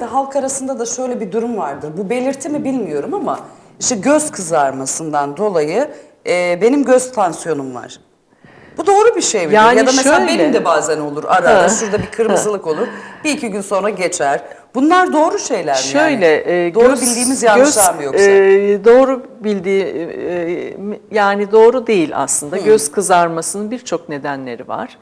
genelde halk arasında da şöyle bir durum vardır. Bu belirti mi bilmiyorum ama işte göz kızarmasından dolayı e, benim göz tansiyonum var. Bu doğru bir şey mi? Yani ya da mesela şöyle- benim de bazen olur ara ara şurada bir kırmızılık olur. Bir iki gün sonra geçer. Bunlar doğru şeyler mi Şöyle yani? e, doğru göz- bildiğimiz yanlışlar göz, mı yoksa? e, doğru bildiği e, yani doğru değil aslında. Göz kızarmasının birçok nedenleri var.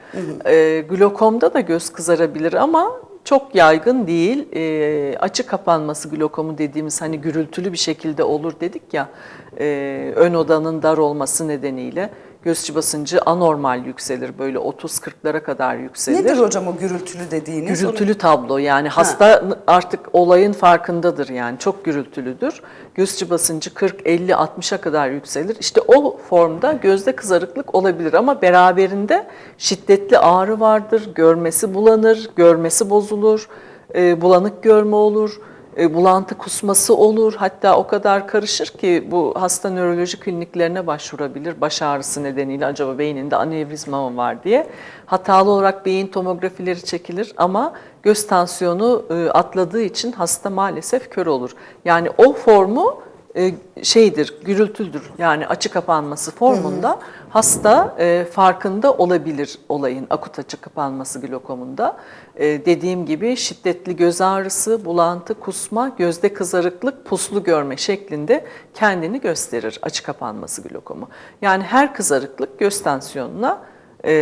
E, glokomda da göz kızarabilir ama çok yaygın değil. E, açı kapanması glokomu dediğimiz hani gürültülü bir şekilde olur dedik ya. e, ön odanın dar olması nedeniyle göz basıncı anormal yükselir. Böyle 30-40'lara kadar yükselir. Nedir hocam o gürültülü dediğiniz? Gürültülü tablo yani hasta artık olayın farkındadır yani çok gürültülüdür. Göz basıncı 40, 50, 60'a kadar yükselir. İşte o formda gözde kızarıklık olabilir ama beraberinde şiddetli ağrı vardır, görmesi bulanır, görmesi bozulur, e, bulanık görme olur, e, bulantı kusması olur. Hatta o kadar karışır ki bu hasta nöroloji kliniklerine başvurabilir. Baş ağrısı nedeniyle acaba beyninde anevrizma mı var diye. Hatalı olarak beyin tomografileri çekilir ama göz tansiyonu e, atladığı için hasta maalesef kör olur. Yani o formu e, şeydir, gürültüdür. Yani açı kapanması formunda hasta e, farkında olabilir olayın akut açı kapanması glokomunda. E, dediğim gibi şiddetli göz ağrısı, bulantı, kusma, gözde kızarıklık, puslu görme şeklinde kendini gösterir açı kapanması glokomu. Yani her kızarıklık göz tansiyonuna e,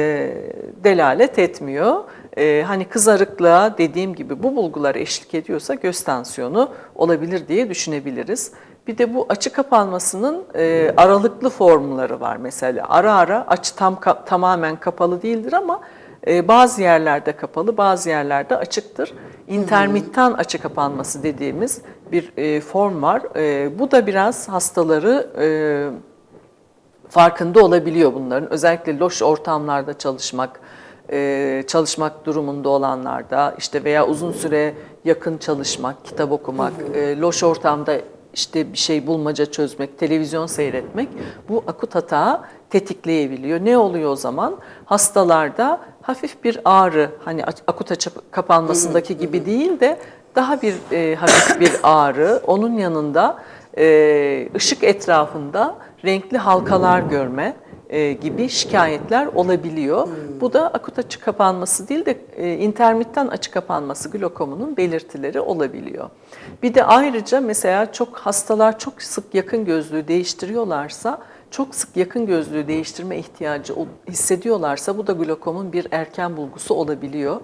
delalet etmiyor. E, hani kızarıklığa dediğim gibi bu bulgular eşlik ediyorsa göz tansiyonu olabilir diye düşünebiliriz. Bir de bu açı kapanmasının e, aralıklı formları var mesela. Ara ara açı tam ka- tamamen kapalı değildir ama e, bazı yerlerde kapalı, bazı yerlerde açıktır. İntermittan açı kapanması dediğimiz bir e, form var. E, bu da biraz hastaları e, farkında olabiliyor bunların. Özellikle loş ortamlarda çalışmak, e, çalışmak durumunda olanlarda işte veya uzun süre yakın çalışmak, kitap okumak, e, loş ortamda işte bir şey bulmaca çözmek, televizyon seyretmek bu akut hata tetikleyebiliyor. Ne oluyor o zaman? Hastalarda hafif bir ağrı, hani akut açı kapanmasındaki gibi değil de daha bir e, hafif bir ağrı, onun yanında e, ışık etrafında renkli halkalar görme e, gibi şikayetler olabiliyor. Bu da akut açı kapanması değil de e, intermittan açı kapanması glokomunun belirtileri olabiliyor. Bir de ayrıca mesela çok hastalar çok sık yakın gözlüğü değiştiriyorlarsa çok sık yakın gözlüğü değiştirme ihtiyacı hissediyorlarsa bu da glokomun bir erken bulgusu olabiliyor.